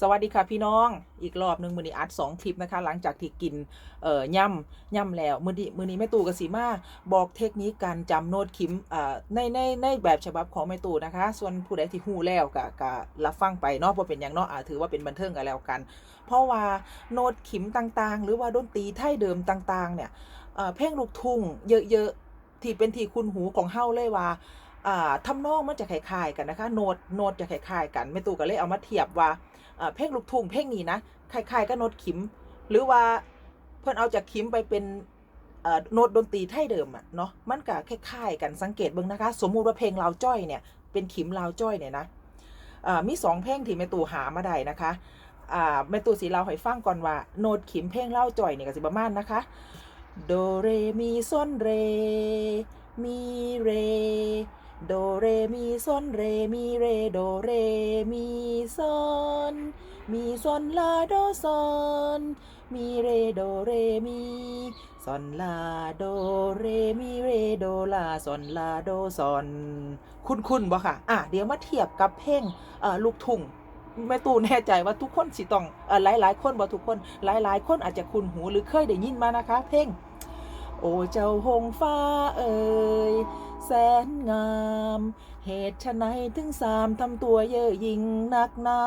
สวัสดีค่ะพี่น้องอีกรอบหนึ่งมือนี้อัดสองคลิปนะคะ หลังจากที่กินเอ่อย่ำย่ำแล้วมือนี้มือนี้แม่ตู่กับสีมาบอกเทคนิคการจำโน้ตคิมอ่าในในในแบบฉบับของแม่ตู่นะคะ ส่วนผู้ใดที่หู้แล้วก็ก็รับฟังไปเนาะเพราะเป็นอย่างเนาะอาถือว่าเป็นบันเทิงกันแล้วกัน เพราะว่าโน้ตขิมต่างๆ หรือว่าดนตรีไทยเดิมต่างๆ เนี่ยเอ่อเพลงลูกทุ่งเยอะๆที่เป็นที่คุณหูของเฮาเลยว่าอ่าทำนองมันจะคล้ายๆกันนะคะ โน้ตโน้ตจะคล้ายๆกันแม่ตู่ก็เลยเอามาเทียบว่า เพลงลูกทุ่งเพลงนี้นะคล้ายๆกับโน้ตขิม หรือว่าเพิ่นเอาจากขิมไปเป็นโน้ตดนตรีไทยเดิมอะเนาะมันก็คล้ายๆกันสังเกตเบิ่งนะคะ สมมุติว่าเพลงลาวจ้อยเนี่ยเป็นขิมลาวจ้อยเนี่ยนะมีสองเพลงที่แม่ตู่หามาได้นะคะแม่ตู่สิเล่าให้ฟังก่อนว่าโน้ตขิมเพลงลาวจ้อยเนี่ยก็สิประมาณนะคะโดเรมีซอนเร มีเร โดเรมีซอนเรมีเรโดเรมีซอนมีซอนลาโดซอนมีเรโดเรมีซอนลาโดเรมีเรโดลาซอนลาโดซอนคุณคุณบ่ค่ะ อะเดี๋ยวมาเทียบกับเพลงลูกทุ่งแม่ตู่แน่ใจว่าทุกคนสิต้องอ่อหลายหลายคนบ่ทุกคนหลายหลายคนอาจจะคุ้นหูหรือเคยได้ยินมานะคะ เพลงโอ้เจ้าหงฟ้าเอ่ย สนงาม เหตุไฉนถึงสามทำตัวเย่อหยิ่งนักหนา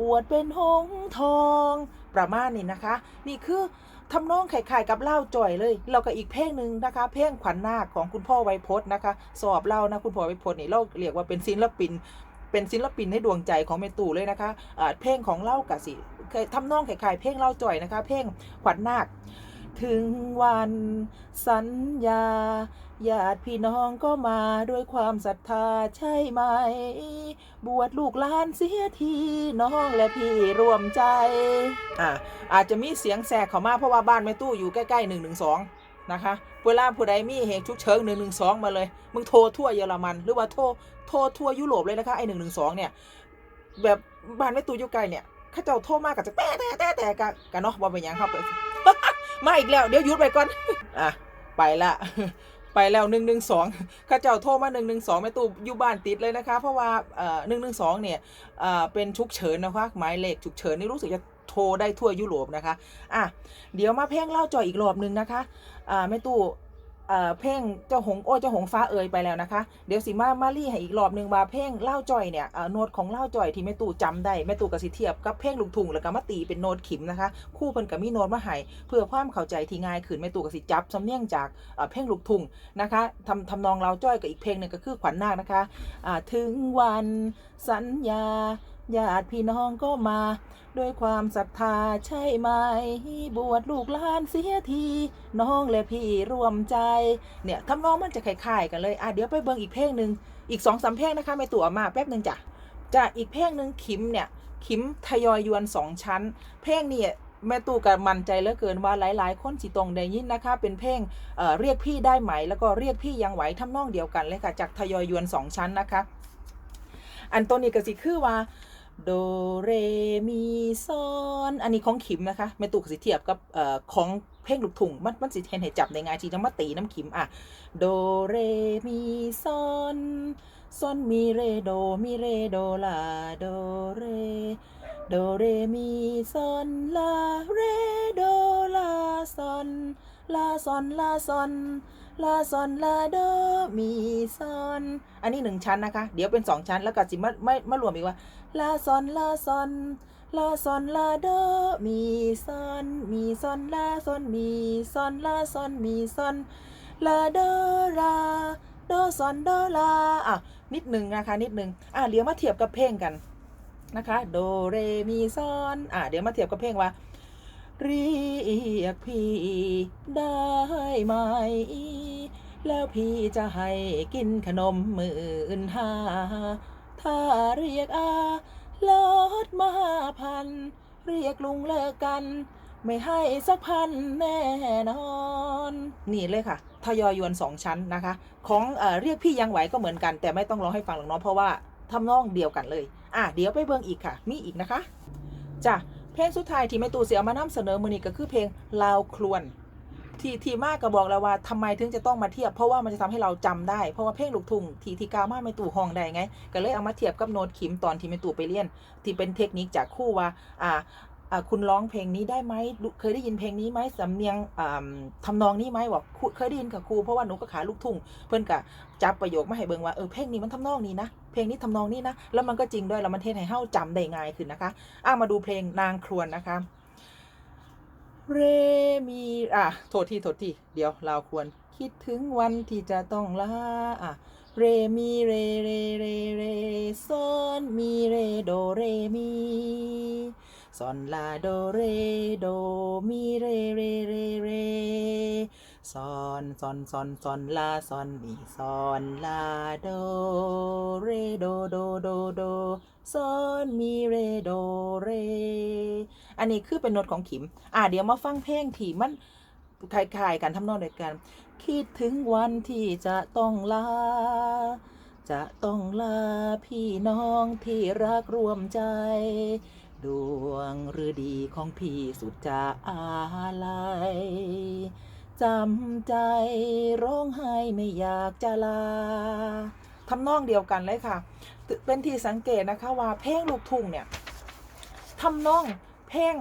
อวดเป็นหงทอง ประมาณนี้นะคะ นี่คือทำนองคล้ายๆกับเล่าจ่อยเลยแล้วก็อีกเพลงหนึ่งนะคะ เพลงขวัญนาคของคุณพ่อไวพจน์นะคะ สอบเล่านะคุณพ่อไวพจน์นี่เราเรียกว่าเป็นศิลปิน เป็นศิลปินในดวงใจของเมตู่เลยนะคะอ่าเพลงของเล่ากะสิทำนองคล้ายๆเพลงเล่าจ่อยนะคะ เพลงขวัญนาค ถึงวัน สัญญาญาติพี่น้องก็มาด้วยความศรัทธาใช่ไหม บวชลูกหลานเสียทีน้องและพี่รวมใจ อ่าอาจจะมีเสียงแสกเข้ามาเพราะว่าบ้านแม่ตู้อยู่ใกล้ๆหนึ่งหนึ่งสองนะคะเวลาผู้ใดมีเหตุฉุกเฉินหนึ่งหนึ่งสองมาเลย มึงโทรทั่วเยอรมัน หรือว่าโทรโทรทั่วยุโรปเลยนะคะไอหนึ่งหนึ่งสองเนี่ย แบบบ้านแม่ตู้อยู่ไกลเนี่ยข้าเจ้าโทรมากับจะแต่แต่แต่แต่กันเนาะบ่เป็นยังครับ มาอีกแล้ว เดี๋ยวหยุดไปก่อน อะ ไปละไปแล้วหนึ่งหนึ่งสองข้าเจ้าโทรมาหนึ่งหนึ่งสองแม่ตู่อยู่บ้านติดเลยนะคะ เพราะว่าเอ่อหนึ่งหนึ่งสองเนี่ยเอ่อเป็นฉุกเฉินนะคะหมายเลขฉุกเฉินนี่รู้สึกจะโทรได้ทั่วยุโรปนะคะ อะ เดี๋ยวมาเพ่งเล่าจอยอีกรอบหนึ่งนะคะ อ่าแม่ตู่ เอ่งเจ้าหงโอ้เจ้าหงฟ้าเอ่ยไปแล้วนะคะ เดี๋ยวสิมามารี่ให้อีกรอบหนึ่งว่าเพลงเล่าจอยเนี่ยโน้ตของเล่าจอยที่แม่ตู่จำได้แม่ตู่กับสิเทียบกับเพลงลูกทุ่งแล้วก็มาตีเป็นโน้ตขิมนะคะ คู่เพิ่นกับมีโน้ตมาให้เพื่อความเข้าใจที่ง่ายขึ้นแม่ตู่กับสิจับสำเนียงจากเอ่งลูกทุ่งนะคะทำทำนองเล่าจ้อยกับอีกเพลงหนึ่งก็คือขวัญนาคนะคะถึงวันสัญญา ญาติพี่น้องก็มา ด้วยความศรัทธาใช่ไหม บวชลูกหลานเสียที น้องและพี่รวมใจ เนี่ยทำนองมันจะคล้ายๆกันเลย อะเดี๋ยวไปเบิ่งอีกเพลงหนึ่งอีกสองสามเพลงนะคะไม่ตัวมาแป๊บหนึ่งจ้ะจะอีกเพลงหนึ่งขิมเนี่ยขิมทยอยยวนสองชั้น เพลงนี่แม่ตู่กับมั่นใจเหลือเกินว่าหลาย ๆ คนสิตรงได้ยินนะคะ เป็นเพลงเอ่อเรียกพี่ได้ไหม แล้วก็เรียกพี่ยังไหวทำนองเดียวกันเลยค่ะจากทยอยยวนสองชั้นนะคะ อันตัวนี้ก็สิคือว่า โดเรมีซอนอันนี้ของขิมนะคะแม่ตู่ก็สิเทียบกับเอ่อของเพลงลูกทุ่งมันมันสิเห็นให้จับในงานที่จะมาตีน้ำขิมอะโดเรมีซอนซอนมีเรโดมีเรโดลาโดเรโดเรมีซอนลาเรโดลาซอนลาซอนลาซอน ลาซอนลาโดมีซอนอันนี้หนึ่งชั้นนะคะ เดี๋ยวเป็นสองชั้นแล้วก็สิมาไม่มารวมอีกว่าลาซอนลาซอนลาซอนลาโดมีซอนมีซอนลาซอนมีซอนลาซอนมีซอนลาโดลาโดซอนโดลาอะนิดหนึ่งนะคะนิดหนึ่งอะเดี๋ยวมาเทียบกับเพลงกันนะคะ โดเรมีซอนอะเดี๋ยวมาเทียบกับเพลงว่า เรียกพี่ได้ไหม แล้วพี่จะให้กินขนมหมื่นห้าถ้าเรียกอาลดมาพัน เรียกลุงเลิกกัน ไม่ให้สักพันแน่นอน นี่เลยค่ะทยอยยวนสองชั้นนะคะ ของเอเรียกพี่ยังไหวก็เหมือนกัน แต่ไม่ต้องร้องให้ฟังหรอกเนาะเพราะว่าทำนองเดียวกันเลย อะเดี๋ยวไปเบิ่งอีกค่ะ มีอีกนะคะจ้ะ เพลงสุดท้ายที่แม่ตูเสียมานำเสนอมือนี้ก็คือเพลงลาวครวน ที่ที่มากก็บอกแล้วว่าทำไมถึงจะต้องมาเทียบ เพราะว่ามันจะทำให้เราจำได้ เพราะว่าเพลงลูกทุ่งที่ที่กาวมาไม่ตู่ห้องได้ไง ก็เลยเอามาเทียบกับโน้ตขิมตอนที่แม่ตู่ไปเรียน ที่เป็นเทคนิคจากคู่ว่าอ่า คุณร้องเพลงนี้ได้ไหมเคยได้ยินเพลงนี้ไหมสำเนียงอ่าทำนองนี้ไหมบอกเคยได้ยินกับครูเพราะว่าหนูก็ขาลูกทุ่งเพื่อนกะจับประโยคมาให้เบิ่งว่าเออเพลงนี้มันทำนองนี้นะเพลงนี้ทำนองนี้นะแล้วมันก็จริงด้วยแล้วมันเทศให้เฮาจำได้ง่ายขึ้นนะคะอะมาดูเพลงนางครวนนะคะเรมีอะโทษทีโทษทีเดี๋ยวเราควรคิดถึงวันที่จะต้องลาอะเรมีเรเรเรเรซอนมีเรโดเรมี ซอนลาโดเรโดมีเรเรเรเรซอนซอนซอนซอนลาซอนมีซอนลาโดเรโดโดโดโดซอนมีเรโดเร อันนี้คือเป็นโน้ตของขิม อ่าเดี๋ยวมาฟังเพลงที่มันคล้ายๆกันทำนองเดียวกัน คิดถึงวันที่จะต้องลา จะต้องลาพี่น้องที่รักรวมใจ ดวงฤดีของพี่สุดจะอาลัยจำใจร้องไห้ไม่อยากจะลาทำนองเดียวกันเลยค่ะ เป็นที่สังเกตนะคะว่าเพลงลูกทุ่งเนี่ยทำนองเพลง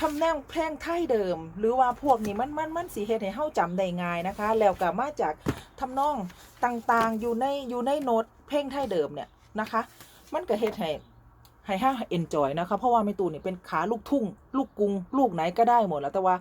ทำแนวเพลงไทยเดิม หรือว่าพวกนี้มันมันมันสีเฮ็ดให้เฮาจำได้ง่ายนะคะ แล้วก็มาจากทำนองต่างๆอยู่ในอยู่ในโน้ตเพลงไทยเดิมเนี่ยนะคะ มันก็เฮ็ดให้ ให้เฮาเอนจอยนะคะเพราะว่าแม่ตูนนี่เป็นขาลูกทุ่ง ลูกกรุง ลูกไหนก็ได้หมดแล้วแต่ว่า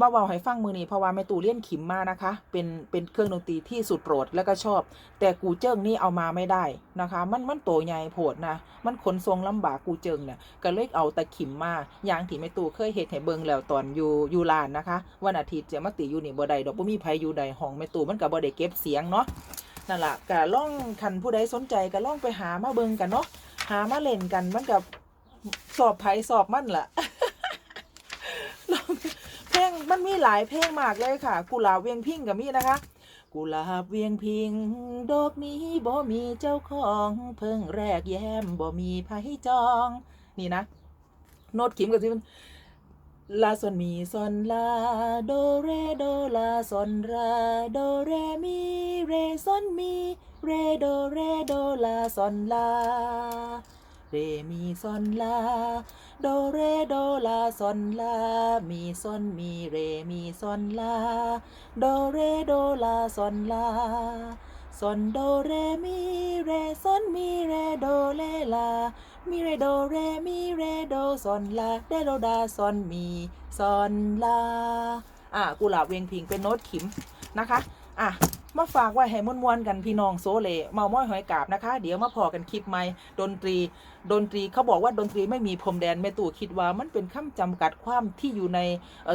มาเว้าให้ฟังมือนี้เพราะว่าแม่ตู่เลี้ยนขิมมานะคะ เป็นเป็นเครื่องดนตรีที่สุดโปรดแล้วก็ชอบ แต่กูเจิ้งนี่เอามาไม่ได้นะคะ มันมันโตใหญ่โพดนะมันขนทรงลำบากกูเจิ้งเนี่ยก็เลยเอาแต่ขิมมาอย่างที่แม่ตู่เคยเฮ็ดให้เบิงแล้วตอนอยู่อยู่ลานนะคะ วันอาทิตย์จะมาติอยู่นี่บ่ได้ดอกบ่มีไผอยู่ใดห้องแม่ตู่มันก็บ่ได้เก็บเสียงเนาะนั่นล่ะก็ลองคันผู้ใดสนใจก็ลองไปหามาเบิงกันเนาะ หามาเล่นกันมันกับสอบไผสอบมั่นล่ะเพลงมันมีหลายเพลงมากเลยค่ะ กุหลาบเวียงพิงกับมีนะคะ กุหลาบเวียงพิง ดอกนี้บ่มีเจ้าของ เพิ่งแรกแย้มบ่มีไผจอง นี่นะ โน้ตขิมกับที่มันลาซอนมีซอนลาโดเรโดลาซอนราโดเรมีเรซอนมี เรโดเรโดลาซอนลาเรมีซอนลาโดเรโดลาซอนลา มีซอนมีเรมีซอนลา โดเรโดลาซอนลาซอนโดเรมีเรซอนมีเรโดเลลา มีเรโดเรมีเรโดซอนลาเดโดดาซอนมีซอนลา อะกุหลาบเวียงพิงเป็นโน้ตขิมนะคะ อะ มาฝากไว้ให้มวนๆกันพี่น้องโซเลเมาม้อยหอยกาบนะคะ เดี๋ยวมาพอกันคลิปใหม่ดนตรี ดนตรีเขาบอกว่าดนตรีไม่มีพรมแดนแม่ตู่คิดว่ามันเป็นคำจำกัดความที่อยู่ใน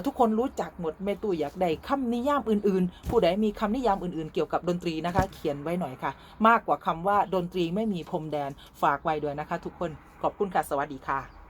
ทุกคนรู้จักหมดแม่ตู่อยากได้คำนิยามอื่นๆ ผู้ใดมีคำนิยามอื่นๆ เกี่ยวกับดนตรีนะคะ เขียนไว้หน่อยค่ะ มากกว่าคำว่าดนตรีไม่มีพรมแดนฝากไว้ด้วยนะคะ ทุกคนขอบคุณค่ะสวัสดีค่ะ